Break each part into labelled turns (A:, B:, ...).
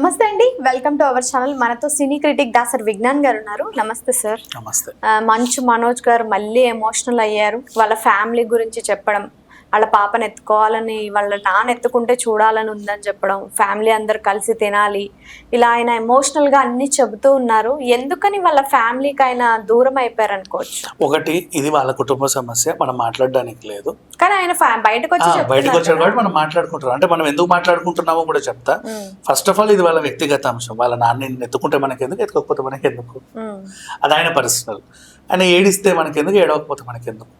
A: నమస్తే అండి. Welcome to our channel మనతో సినీ క్రిటిక్ దాసర్ విజ్ఞాన్ గారు ఉన్నారు. నమస్తే సార్
B: నమస్తే.
A: మంచు మనోజ్ గారు మళ్ళీ ఎమోషనల్ అయ్యారు. వాళ్ళ ఫ్యామిలీ గురించి చెప్పడం వాళ్ళ పాపను ఎత్తుకోవాలని వాళ్ళ నాన్న ఎత్తుకుంటే చూడాలని ఉందని చెప్పడం ఫ్యామిలీ అందరు కలిసి తినాలి ఇలా ఆయన ఎమోషనల్గా అన్ని చెబుతూ ఉన్నారు. ఎందుకని వాళ్ళ ఫ్యామిలీకి ఆయన దూరం అయిపోయారు అనుకోవచ్చు
B: ఒకటి ఇది వాళ్ళ కుటుంబ సమస్య. మనం మాట్లాడడానికి లేదు.
A: ఆయన బయటకు వచ్చి
B: బయటకు వచ్చాడు కాబట్టి మనం మాట్లాడుకుంటున్నాం. అంటే మనం ఎందుకు మాట్లాడుకుంటున్నామో కూడా చెప్తా. ఫస్ట్ ఆఫ్ ఆల్ ఇది వాళ్ళ వ్యక్తిగత అంశం. వాళ్ళ నాన్న ఎత్తుకుంటే మనకి ఎందుకు ఎత్తుకోకపోతే మనకి ఎందుకు అది ఆయన పర్సనల్ ఆయన ఏడిస్తే మనకి ఎందుకు ఏడవకపోతే మనకి ఎందుకు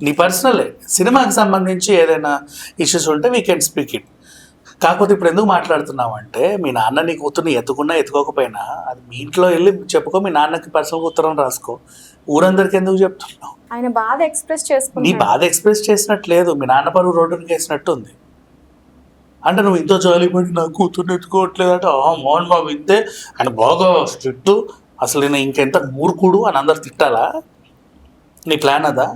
B: నీ పర్సనలే సినిమాకి సంబంధించి ఏదైనా ఇష్యూస్ ఉంటే వీ కెన్ స్పీక్ ఇట్ కాకపోతే ఇప్పుడు ఎందుకు మాట్లాడుతున్నావు అంటే మీ నాన్న నీ కూతుర్ని ఎత్తుకున్నా ఎత్తుకోకపోయినా అది మీ ఇంట్లో వెళ్ళి చెప్పుకో మీ నాన్నకి పర్సనల్ ఉత్తరం రాసుకో. ఊరందరికి ఎందుకు చెప్తున్నావు?
A: ఆయన బాధ ఎక్స్ప్రెస్
B: నీ
A: చేసుకుంటున్నారు
B: బాధ ఎక్స్ప్రెస్ చేసినట్టు లేదు. మీ నాన్న పరువు రోడ్డుకి వేసినట్టు ఉంది అంటే నువ్వు ఇంతో జాలిపడి నా కూతుర్ని ఎత్తుకోవట్లేదు అంటే ఆ మోహన్ బాబు ఇంతే. ఆయన బాగా స్ట్రిక్ట్. అసలు నేను ఇంకెంత మూర్ఖుడు అని అందరు తిట్టాలా? నీ ప్లాన్ అదా?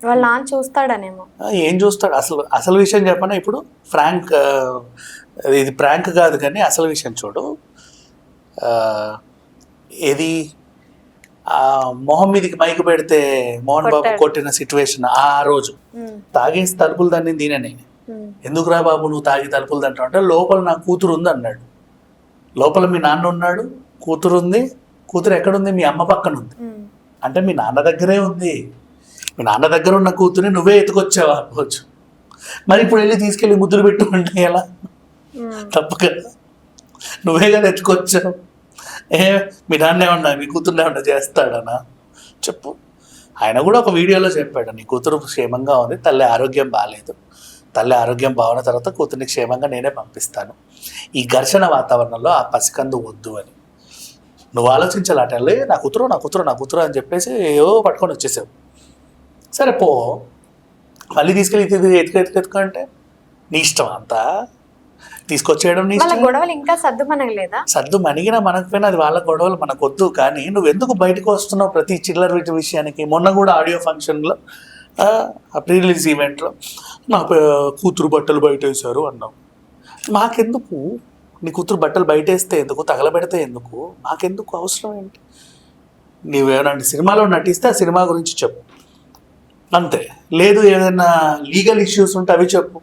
A: వాళ్ళ నాన్న చూస్తాడనేమో.
B: ఏం చూస్తాడు? అసలు అసలు విషయం చెప్పనా ఇప్పుడు? ఫ్రాంక్ ఇది ప్రాంక్ కాదు కానీ అసలు విషయం చూడు. ఏది? మొహం మీదకి మైకు పెడితే మోహన్ బాబు. కొట్టిన సిచ్యువేషన్ ఆ రోజు. తాగేసి తలుపులు దాన్ని దీనని ఎందుకురా బాబు నువ్వు తాగి తలుపులు తంటావు అంటే లోపల నా కూతురు ఉంది అన్నాడు. లోపల మీ నాన్న ఉన్నాడు కూతురు ఉంది కూతురు ఎక్కడుంది? మీ అమ్మ పక్కన ఉంది. అంటే మీ నాన్న దగ్గరే ఉంది. మీ నాన్న దగ్గర ఉన్న కూతుర్ని నువ్వే ఎత్తుకొచ్చావా అనుకోవచ్చు మరి ఇప్పుడు వెళ్ళి తీసుకెళ్ళి ముద్దులు పెట్టుకుంటే ఎలా?
A: ఉమ్.
B: తప్పు కదా నువ్వే కదా ఎత్తుకొచ్చావు? ఏ మీ నాన్న ఏమన్నా మీ కూతురునే ఏమన్నా చేస్తాడనా చెప్పు ఆయన కూడా ఒక వీడియోలో చెప్పాడు నీ కూతురు క్షేమంగా ఉంది తల్లి ఆరోగ్యం బాగాలేదు తల్లి ఆరోగ్యం బాగున్న తర్వాత కూతుర్ని క్షేమంగా నేనే పంపిస్తాను ఈ ఘర్షణ వాతావరణంలో ఆ పసికందు వద్దు అని నువ్వు ఆలోచించాలి అటు వెళ్ళి నా కూతురు నా కూతురు నా కూతురు అని చెప్పేసి ఏవో పట్టుకొని వచ్చేసావు సరే పో మళ్ళీ తీసుకెళ్ళి ఎత్తుకు ఎత్తుకు ఎత్తుకు అంటే నీ ఇష్టం అంతా తీసుకొచ్చేయడం నీ
A: గొడవలు ఇంకా సర్దు మనగలేదా?
B: సర్దు మణిగినా మనకపోయినా అది వాళ్ళ గొడవలు మనకొద్దు. కానీ నువ్వు ఎందుకు బయటకు వస్తున్నావు ప్రతి చిల్లర వీటి విషయానికి? మొన్న కూడా ఆడియో ఫంక్షన్లో ఆ ప్రీ రిలీజ్ ఈవెంట్లో నా కూతురు బట్టలు బయట వేశారు అన్నావు. మాకెందుకు? నీ కూతురు బట్టలు బయట వేస్తే ఎందుకు? తగలబెడితే ఎందుకు? మాకెందుకు? అవసరం ఏంటి? నీవేమైనా సినిమాలో నటిస్తే ఆ సినిమా గురించి చెప్పు. అంతే. లేదు ఏదైనా లీగల్ ఇష్యూస్ ఉంటే అవి చెప్పు.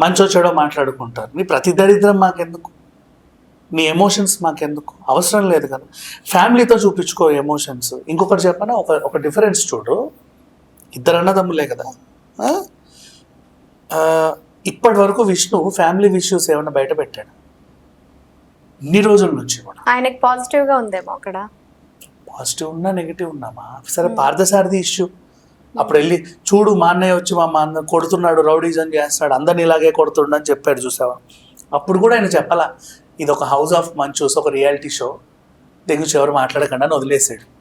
B: మంచో చెడో మాట్లాడుకుంటారు. నీ ప్రతి దరిద్రం మాకెందుకు? నీ ఎమోషన్స్ మాకెందుకు? అవసరం లేదు కదా. ఫ్యామిలీతో చూపించుకో ఎమోషన్స్ ఇంకొకటి చెప్పనా? ఒక ఒక డిఫరెన్స్ చూడు. ఇద్దరు అన్నదమ్ములే కదా. ఇప్పటి వరకు విష్ణు ఫ్యామిలీ ఇష్యూస్ ఏమైనా బయట పెట్టాడు? ఇన్ని రోజుల నుంచి కూడా.
A: ఆయనకి పాజిటివ్గా ఉందేమో అక్కడ?
B: పాజిటివ్ ఉన్నా నెగిటివ్ ఉన్నామా సరే పార్థసారథి ఇష్యూ అప్పుడు వెళ్ళి చూడు మా అన్నయ్య వచ్చి మా అన్న కొడుతున్నాడు రౌడీజం చేస్తున్నాడు అందరిని ఇలాగే కొడుతుండు అని చెప్పాడు చూసావా? అప్పుడు కూడా ఆయన చెప్పాలా ఇది ఒక హౌస్ ఆఫ్ మంచూస్ ఒక రియాలిటీ షో దీని గురించి ఎవరు మాట్లాడకుండా అని వదిలేసాడు.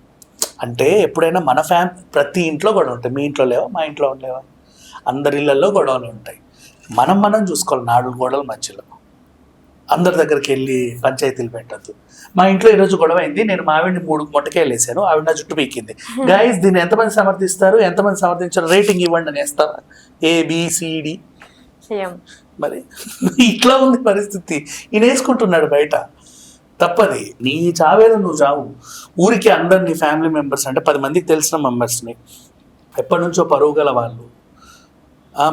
B: అంటే ఎప్పుడైనా మన ఫ్యామ్ ప్రతి ఇంట్లో గొడవ ఉంటాయి. మీ ఇంట్లో లేవా? మా ఇంట్లో లేవా? అందరి ఇళ్ళల్లో గొడవలు ఉంటాయి. మనం మనం చూసుకోవాలి నాడు గొడవల మధ్యలో. అందరి దగ్గరికి వెళ్ళి పంచాయతీలు పెట్టద్దు. మా ఇంట్లో ఈరోజు గొడవ అయింది నేను మా ఆవిడని మూడు మొట్టకాయలు వేసాను. ఆవిడ నా జుట్టు పీకింది. గైస్ దీన్ని ఎంతమంది సమర్థిస్తారు? ఎంతమంది సమర్థించారు? రేటింగ్ ఇవ్వండి అని వేస్తారా ఏబిసిడి మరి ఇట్లా ఉంది పరిస్థితి. ఈయన వేసుకుంటున్నాడు బయట. తప్పది. నీ చావేదో నువ్వు చావు. ఊరికి అందరినీ ఫ్యామిలీ మెంబర్స్ అంటే పది మందికి తెలిసిన మెంబర్స్ని ఎప్పటి నుంచో పరువు గల వాళ్ళు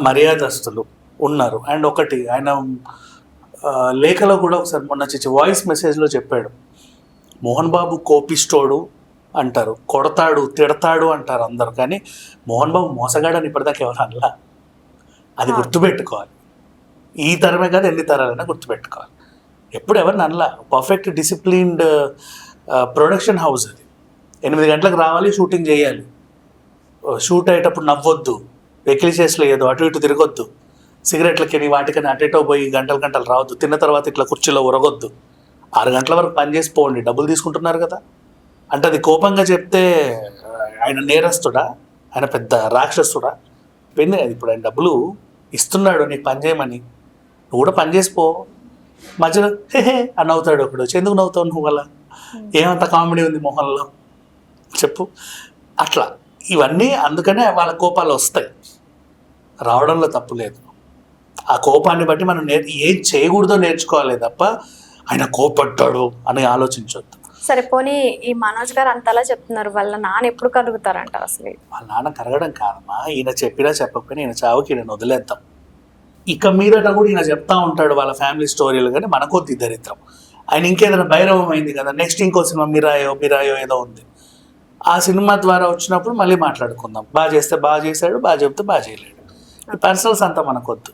B: మర్యాదస్తులు ఉన్నారు. అండ్ ఒకటి ఆయన లేఖలో కూడా ఒకసారి మొన్న చిచ్చి వాయిస్ మెసేజ్లో చెప్పాడు. మోహన్ బాబు కోపిస్తోడు అంటారు కొడతాడు తిడతాడు అంటారు అందరు. కానీ మోహన్ బాబు మోసగాడని ఇప్పటిదాకా ఎవరు అనలా? అది. గుర్తుపెట్టుకోవాలి. ఈ తరమే కాదు ఎన్ని తరాలైనా గుర్తుపెట్టుకోవాలి. ఎప్పుడు ఎవరిని అనలా? పర్ఫెక్ట్ డిసిప్లిన్డ్ ప్రొడక్షన్ హౌస్ అది. ఎనిమిది గంటలకు రావాలి షూటింగ్ చేయాలి. షూట్ అయ్యేటప్పుడు నవ్వొద్దు. వెకిలి చేసలేదు అటు ఇటు తిరగొద్దు. సిగరెట్లకి వాటికని అటు ఇటో పోయి గంటలు గంటలు రావద్దు. తిన్న తర్వాత ఇట్లా కుర్చీలో ఉరగొద్దు ఆరు గంటల వరకు పని చేసి పోండి. డబ్బులు తీసుకుంటున్నారు కదా. అంటే అది కోపంగా చెప్తే ఆయన నేరస్తుడా? ఆయన పెద్ద రాక్షసుడా? పెన్ను ఇప్పుడు ఆయన డబ్బులు ఇస్తున్నాడు నీకు పని చేయమని. నువ్వు కూడా పని చేసిపో మధ్యలో హే హే అని నవ్వుతాడు ఒకడు. ఎందుకు నవ్వుతావు నువ్వు అలా? ఏమంత కామెడీ ఉంది మొహంలో? చెప్పు. అట్లా. ఇవన్నీ అందుకనే వాళ్ళ కోపాలు వస్తాయి. రావడంలో తప్పు లేదు. ఆ కోపాన్ని బట్టి మనం నేర్ ఏం చేయకూడదో నేర్చుకోవాలి తప్ప ఆయన కోపడ్డాడు అని ఆలోచించొద్దు.
A: సరే పోనీ ఈ మనోజ్ గారు అంతలా చెప్తున్నారు వాళ్ళ నాన్న ఎప్పుడు కలుగుతారంట అసలు?
B: వాళ్ళ నాన్న కరగడం కాదమ్మా ఈయన చెప్పినా చెప్పకపోయినా ఈయన చావుకి ఈయన వదిలేద్దాం. ఇక మీదట కూడా ఈయన చెప్తా ఉంటాడు వాళ్ళ ఫ్యామిలీ స్టోరీలు కానీ మనకొద్ది దరిద్రం ఆయన ఇంకేదైనా భైరవం అయింది కదా నెక్స్ట్ ఇంకో సినిమా మిరాయో మిరాయో ఏదో ఉంది. ఆ సినిమా ద్వారా వచ్చినప్పుడు మళ్ళీ మాట్లాడుకుందాం. బాగా చేస్తే బాగా చేశాడు బాగా చెప్తే బాగా చేయలేడు. పర్సనల్స్ అంతా మనకొద్దు.